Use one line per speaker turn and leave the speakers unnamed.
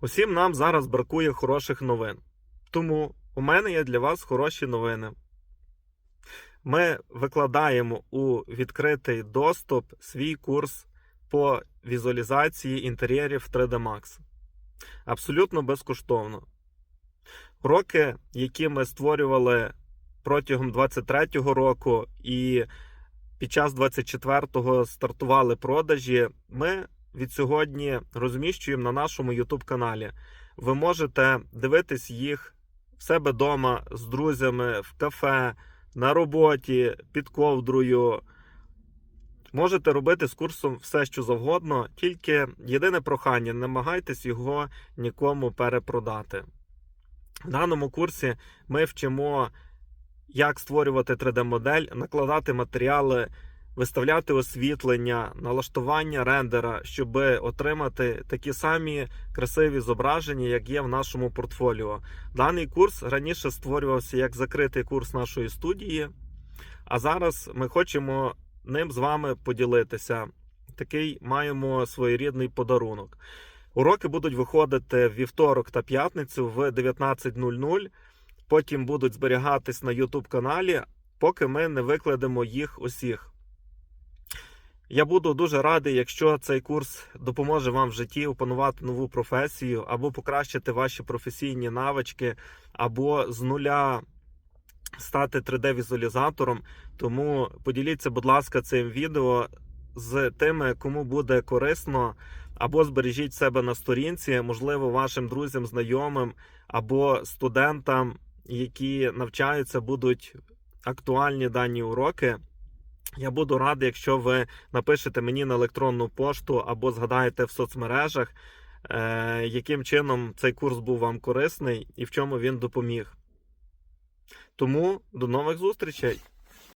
Усім нам зараз бракує хороших новин. Тому у мене є для вас хороші новини. Ми викладаємо у відкритий доступ свій курс по візуалізації інтер'єрів 3D Max. Абсолютно безкоштовно. Уроки, які ми створювали протягом 23-го року і під час 24-го стартували продажі, ми від сьогодні розміщуємо на нашому YouTube каналі. Ви можете дивитись їх в себе вдома з друзями, в кафе, на роботі, під ковдрою. Можете робити з курсом все, що завгодно, тільки єдине прохання, намагайтесь його нікому перепродати. В даному курсі ми вчимо, як створювати 3D-модель, накладати матеріали, виставляти освітлення, налаштування рендера, щоб отримати такі самі красиві зображення, як є в нашому портфоліо. Даний курс раніше створювався як закритий курс нашої студії, а зараз ми хочемо ним з вами поділитися. Такий маємо своєрідний подарунок. Уроки будуть виходити в вівторок та п'ятницю в 19.00. Потім будуть зберігатись на YouTube каналі, поки ми не викладемо їх усіх. Я буду дуже радий, якщо цей курс допоможе вам в житті опанувати нову професію, або покращити ваші професійні навички, або з нуля стати 3D-візуалізатором. Тому поділіться, будь ласка, цим відео з тими, кому буде корисно, або збережіть себе на сторінці, можливо, вашим друзям, знайомим, або студентам, які навчаються, будуть актуальні дані уроки. Я буду радий, якщо ви напишете мені на електронну пошту або згадаєте в соцмережах, е, яким чином цей курс був вам корисний і в чому він допоміг. Тому до нових зустрічей!